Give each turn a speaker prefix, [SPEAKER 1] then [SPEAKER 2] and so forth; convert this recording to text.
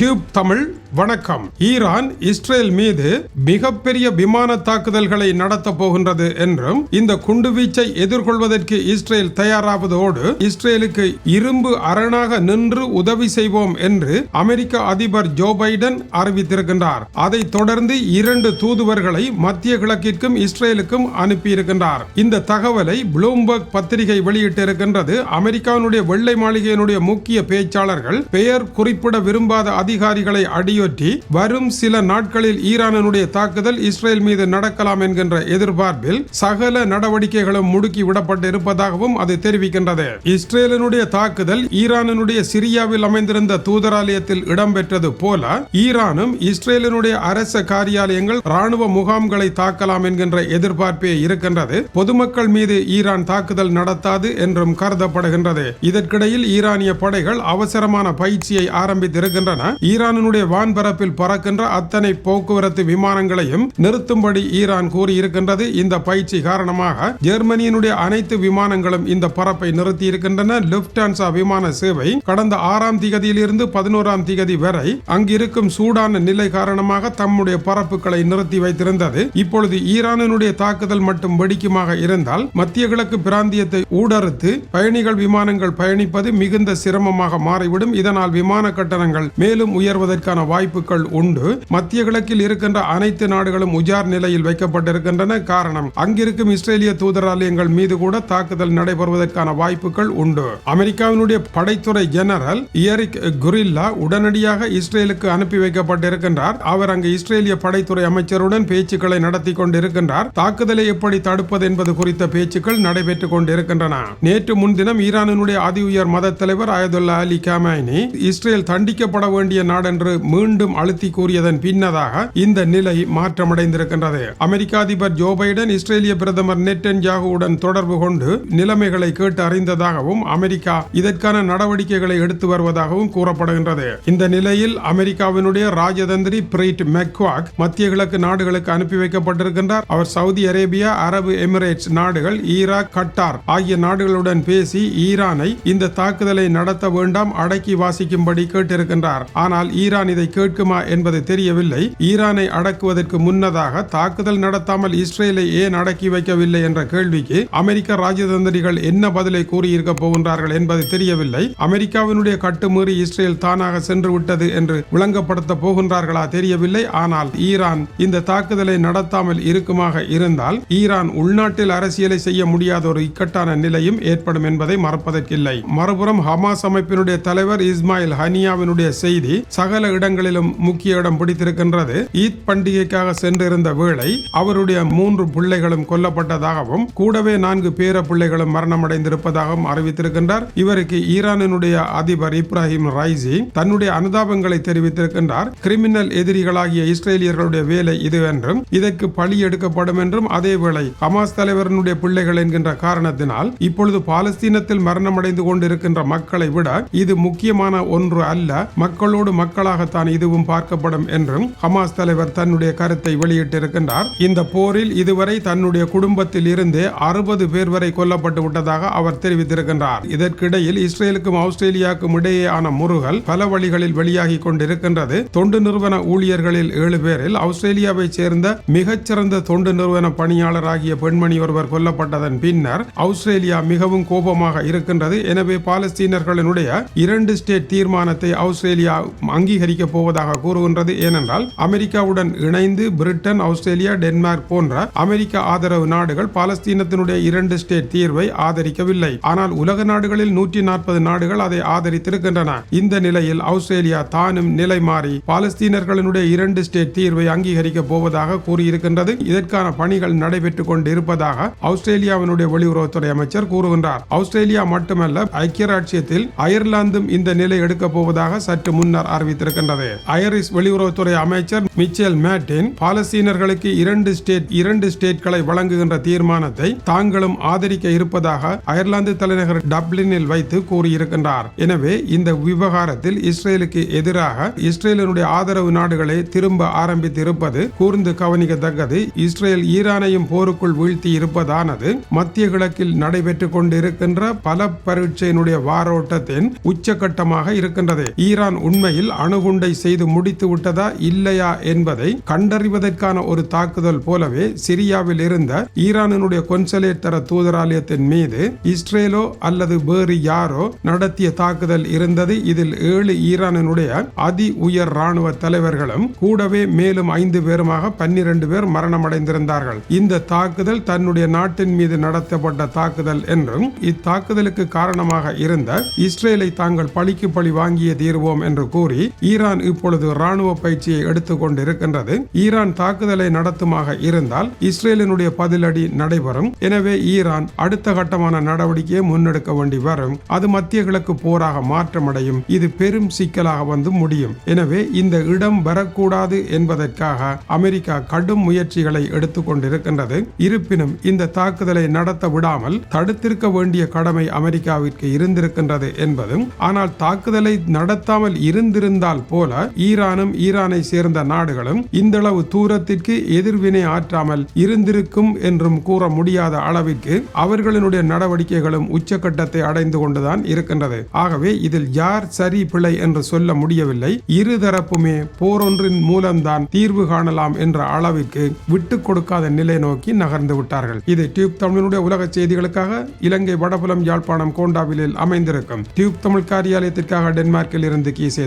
[SPEAKER 1] Tube Tamil வணக்கம். Iran Israel மீது மிகப்பெரிய விமான தாக்குதல்களை நடத்த போகின்றது என்றும் இந்த குண்டுவீச்சை எதிர்கொள்வதற்கு இஸ்ரேல் தயாராவதோடு இஸ்ரேலுக்கு இரும்பு அரணாக நின்று உதவி செய்வோம் என்று அமெரிக்க அதிபர் ஜோ பைடன் அறிவித்திருக்கின்றார். அதைத் தொடர்ந்து இரண்டு தூதுவர்களை மத்திய கிழக்கிற்கும் இஸ்ரேலுக்கும் அனுப்பியிருக்கின்றார். இந்த தகவலை ப்ளூம்பர்க் பத்திரிகை வெளியிட்டிருக்கின்றது. அமெரிக்காவினுடைய வெள்ளை மாளிகையினுடைய முக்கிய பேச்சாளர்கள் பெயர் குறிப்பிட விரும்பாத அதிகாரிகளை அடியொற்றி வரும் சில நாட்களில் ஈரானுடைய தாக்குதல் இஸ்ரேல் மீது நடக்கலாம் என்கின்ற எதிர்பார்ப்பில் சகல நடவடிக்கைகளும் முடுக்கி விடப்பட்டு இருப்பதாகவும் அது தெரிவிக்கின்றது. இஸ்ரேலினுடைய தாக்குதல் ஈரானுடைய சிரியாவில் அமைந்திருந்த தூதராலயத்தில் இடம்பெற்றது போல ஈரானும் இஸ்ரேலினுடைய அரச காரியாலயங்கள் ராணுவ முகாம்களை தாக்கலாம் என்கின்ற எதிர்பார்ப்பே இருக்கின்றது. பொதுமக்கள் மீது ஈரான் தாக்குதல் நடத்தாது என்றும் கருதப்படுகின்றது. இதற்கிடையில் ஈரானிய படைகள் அவசரமான பயிற்சியை ஆரம்பித்திருக்கின்றன. ஈரானினுடைய வான்பரப்பில் பறக்கின்ற அத்தனை போக்குவரத்து விமானங்களையும் நிறுத்தும்படி ஈரான் கூறியிருக்கின்றது. இந்த பயிற்சி காரணமாக ஜெர்மனியினுடைய அனைத்து விமானங்களும் இந்த பரப்பை நிறுத்தி இருக்கின்றன லுப்டான்சா விமான சேவை கடந்த ஆறாம் திகதியிலிருந்து பதினோராம் திகதி வரை அங்கிருக்கும் சூடான நிலை காரணமாக தம்முடைய பரப்புகளை நிறுத்தி வைத்திருந்தது. இப்பொழுது ஈரானினுடைய தாக்குதல் மட்டும் வெடிக்குமாக இருந்தால் மத்திய கிழக்கு பிராந்தியத்தை ஊடறுத்து பயணிகள் விமானங்கள் பயணிப்பது மிகுந்த சிரமமாக மாறிவிடும். இதனால் விமான கட்டணங்கள் மேலும் உயர்வதற்கான வாய்ப்புகள் உண்டு. மத்திய கிழக்கில் இருக்கின்ற அனைத்து நாடுகளும் உஜார் நிலையில் வைக்கப்பட்டிருக்கின்றன. காரணம் அங்கிருக்கும் இஸ்ரேலிய தூதராலயங்கள் மீது கூட தாக்குதல் நடைபெறுவதற்கான வாய்ப்புகள் உண்டு. அமெரிக்காவினுடைய படைத்துறை ஜெனரல் இயரிக் குரில்லா உடனடியாக இஸ்ரேலுக்கு அனுப்பி வைக்கப்பட்டிருக்கின்றார். அவர் அங்கு இஸ்ரேலிய படைத்துறை அமைச்சருடன் பேச்சுக்களை நடத்தி கொண்டிருக்கின்றார். தாக்குதலை எப்படி தடுப்பது என்பது குறித்த பேச்சுக்கள் நடைபெற்றுக் கொண்டிருக்கின்றன. நேற்று முன்தினம் ஈரானினுடைய அதி உயர் மத தலைவர் அயதுல்லா அலி காமாயினி இஸ்ரேல் தண்டிக்கப்பட வேண்டிய நாடென்று மீண்டும் அழுத்தி கூறியதன் பின்னதாக இந்த நிலை மாற்றமடைந்திருக்கின்றது. அமெரிக்க அதிபர் ஜோ பைடன் இஸ்ரேலிய பிரதமர் நெட்டன் ஜாகுவுடன் தொடர்பு கொண்டு நிலைமைகளை கேட்டு அறிந்ததாகவும் அமெரிக்கா இதற்கான நடவடிக்கைகளை எடுத்து வருவதாகவும் கூறப்படுகின்றது. இந்த நிலையில் அமெரிக்காவினுடைய ராஜதந்திரி பிரீட் மெக்வாக் மத்திய கிழக்கு நாடுகளுக்கு அனுப்பி வைக்கப்பட்டிருக்கின்றார். அவர் சவுதி அரேபியா அரபு எமிரேட்ஸ் நாடுகள் ஈராக் கட்டார் ஆகிய நாடுகளுடன் பேசி ஈரானை இந்த தாக்குதலை நடத்த வேண்டாம் அடக்கி வாசிக்கும்படி கேட்டிருக்கின்றார். ஆனால் ஈரான் இதை கேட்குமா என்பது தெரியவில்லை. ஈரானை அடக்குவதற்கு முன்னதாக தாக்குதல் நடத்தாமல் இஸ்ரேலை ஏன் அடக்கி வைக்கவில்லை என்ற கேள்விக்கு அமெரிக்க ராஜதந்திரிகள் என்ன பதிலை கூறியிருக்க போகின்றார்கள் என்பது தெரியவில்லை. அமெரிக்காவினுடைய கட்டுமீறி இஸ்ரேல் தானாக சென்று விட்டது என்று விளங்கப்படுத்த போகின்றார்களா தெரியவில்லை. ஆனால் ஈரான் இந்த தாக்குதலை நடத்தாமல் இருக்குமாக இருந்தால் ஈரான் உள்நாட்டில் அரசியலை செய்ய முடியாத ஒரு இக்கட்டான நிலையும் ஏற்படும் என்பதை மறப்பதற்கில்லை. மறுபுறம் ஹமாஸ் அமைப்பினுடைய தலைவர் இஸ்மாயில் ஹனியாவினுடைய செய்தி சகல இடங்களிலும் முக்கிய இடம் பிடித்திருக்கின்றது. ஈத் பண்டிகைக்காக சென்றிருந்த வேளை அவருடைய மூன்று பிள்ளைகளும் கொல்லப்பட்டதாகவும் கூடவே நான்கு பேர பிள்ளைகளும் மரணமடைந்திருப்பதாகவும் அறிவித்திருக்கின்றார். இவருக்கு ஈரானினுடைய அதிபர் இப்ராஹிம் ரைசி தன்னுடைய அனுதாபங்களை தெரிவித்திருக்கின்றார். கிரிமினல் எதிரிகளாகிய இஸ்ரேலியர்களுடைய வேலை இது என்றும் இதற்கு பழி எடுக்கப்படும் என்றும் அதேவேளை ஹமாஸ் தலைவரனுடைய பிள்ளைகள் என்கின்ற காரணத்தினால் இப்பொழுது பாலஸ்தீனத்தில் மரணமடைந்து கொண்டிருக்கின்ற மக்களை விட இது முக்கியமான ஒன்று அல்ல. மக்களும் மக்களோடு மக்களாகத்தான் இதுவும் பார்க்கப்படும் என்றும் ஹமாஸ் தலைவர் தன்னுடைய கருத்தை வெளியிட்டிருக்கின்றார். இந்த போரில் இதுவரை தன்னுடைய குடும்பத்தில் இருந்தே அறுபது பேர் வரை கொல்லப்பட்டு விட்டதாக அவர் தெரிவித்திருக்கின்றார். இதற்கிடையில் இஸ்ரேலுக்கும் ஆஸ்திரேலியாவுக்கும் இடையேயான முருகல் பல வழிகளில் வெளியாகி கொண்டிருக்கின்றது. தொண்டு நிறுவன ஊழியர்களில் ஏழு பேரில் ஆஸ்திரேலியாவை சேர்ந்த மிகச்சிறந்த தொண்டு நிறுவன பணியாளராகிய பெண்மணி ஒருவர் கொல்லப்பட்டதன் பின்னர் ஆஸ்திரேலியா மிகவும் கோபமாக இருக்கின்றது. எனவே பாலஸ்தீனர்களினுடைய இரண்டு ஸ்டேட் தீர்மானத்தை ஆஸ்திரேலியா அங்கீகரிக்க போவதாக கூறுகின்றது. ஏனென்றால் அமெரிக்காவுடன் இணைந்து பிரிட்டன் ஆஸ்திரேலியா டென்மார்க் போன்ற அமெரிக்க ஆதரவு நாடுகள் பாலஸ்தீனத்தினுடைய இரண்டு ஸ்டேட் தீர்வை ஆதரிக்கவில்லை. ஆனால் உலக நாடுகளில் நூற்றி நாற்பது நாடுகள் அதை ஆதரித்திருக்கின்றன. இந்த நிலையில் ஆஸ்திரேலியா தானும் நிலை மாறி பாலஸ்தீனர்களினுடைய இரண்டு ஸ்டேட் தீர்வை அங்கீகரிக்க போவதாக கூறியிருக்கின்றது. இதற்கான பணிகள் நடைபெற்றுக் கொண்டிருப்பதாக ஆஸ்திரேலியாவினுடைய வெளியுறவுத்துறை அமைச்சர் கூறுகின்றார். ஆஸ்திரேலியா மட்டுமல்ல ஐக்கிய ராட்சியத்தில் அயர்லாந்தும் இந்த நிலை எடுக்கப் போவதாக சற்று முன்னர் அறிவித்திருக்கின்றது. ஐரிஷ் வெளியுறவுத்துறை அமைச்சர் மிச்சேல் மேட்டின் பாலஸ்தீனர்களுக்கு இரண்டு ஸ்டேட் இரண்டு ஸ்டேட்களை வழங்குகின்ற தீர்மானத்தை தாங்களும் ஆதரிக்க இருப்பதாக அயர்லாந்து தலைநகர் டப்ளினில் வைத்து கூறியிருக்கின்றார். எனவே இந்த விவகாரத்தில் இஸ்ரேலுக்கு எதிராக இஸ்ரேலினுடைய ஆதரவு நாடுகளை திரும்ப ஆரம்பித்து இருப்பது கூர்ந்து கவனிக்கத்தக்கது. இஸ்ரேல் ஈரானையும் போருக்குள் வீழ்த்தி இருப்பதானது மத்திய கிழக்கில் நடைபெற்றுக் கொண்டிருக்கின்ற பல பரீட்சையினுடைய வாரோட்டத்தின் உச்சகட்டமாக இருக்கின்றது. ஈரான் உண்மை உண்மையில் அணுகுண்டை செய்து முடித்து விட்டதா இல்லையா என்பதை கண்டறிவதற்கான ஒரு தாக்குதல் போலவே சிரியாவில் இருந்த ஈரானினுடைய கொன்சலேட் தர தூதராலயத்தின் மீது இஸ்ரேலோ அல்லது வேறு யாரோ நடத்திய தாக்குதல் இருந்தது. இதில் ஏழு ஈரானினுடைய அதி உயர் ராணுவ தலைவர்களும் கூடவே மேலும் ஐந்து பேருமாக பன்னிரண்டு பேர் மரணமடைந்திருந்தார்கள். இந்த தாக்குதல் தன்னுடைய நாட்டின் மீது நடத்தப்பட்ட தாக்குதல் என்றும் இத்தாக்குதலுக்கு காரணமாக இருந்த இஸ்ரேலை தாங்கள் பழிக்கு பழி வாங்கிய தீர்வோம் என்று கூறி ஈரான் இப்பொழுது ராணுவ பயிற்சியை எடுத்துக் கொண்டிருக்கின்றது. ஈரான் தாக்குதலை நடத்துமாக இருந்தால் இஸ்ரேலினுடைய பதிலடி நடைபெறும். எனவே ஈரான் அடுத்த கட்டமான நடவடிக்கையை முன்னெடுக்க வேண்டி வரும். அது மத்திய கிழக்கு போராக மாற்றமடையும். இது பெரும் சிக்கலாக வந்து முடியும். எனவே இந்த இடம் வரக்கூடாது என்பதற்காக அமெரிக்கா கடும் முயற்சிகளை எடுத்துக்கொண்டிருக்கின்றது இருப்பினும் இந்த தாக்குதலை நடத்த விடாமல் தடுத்திருக்க வேண்டிய கடமை அமெரிக்காவிற்கு இருந்திருக்கின்றது என்பதும் ஆனால் தாக்குதலை நடத்தாமல் இருந்த இருந்திருந்தால் போல ஈரானும் ஈரானை சேர்ந்த நாடுகளும் இந்தளவு தூரத்திற்கு எதிர்வினை ஆற்றாமல் இருந்திருக்கும் என்றும் கூற முடியாத அளவிற்கு அவர்களினுடைய நடவடிக்கைகளும் உச்சக்கட்டத்தை அடைந்து கொண்டுதான் இருக்கின்றது. ஆகவே இதில் யார் சரி பிழை என்று சொல்ல முடியவில்லை. இருதரப்புமே போரொன்றின் மூலம்தான் தீர்வு காணலாம் என்ற அளவிற்கு விட்டுக் கொடுக்காத நிலை நோக்கி நகர்ந்து விட்டார்கள். இது டியூப் தமிழனுடைய உலக செய்திகளுக்காக இலங்கை வடபுலம் யாழ்ப்பாணம் கோண்டாவிலில் அமைந்திருக்கும். டியூப் தமிழ் காரியாலயத்திற்காக டென்மார்க்கில் இருந்து கீசே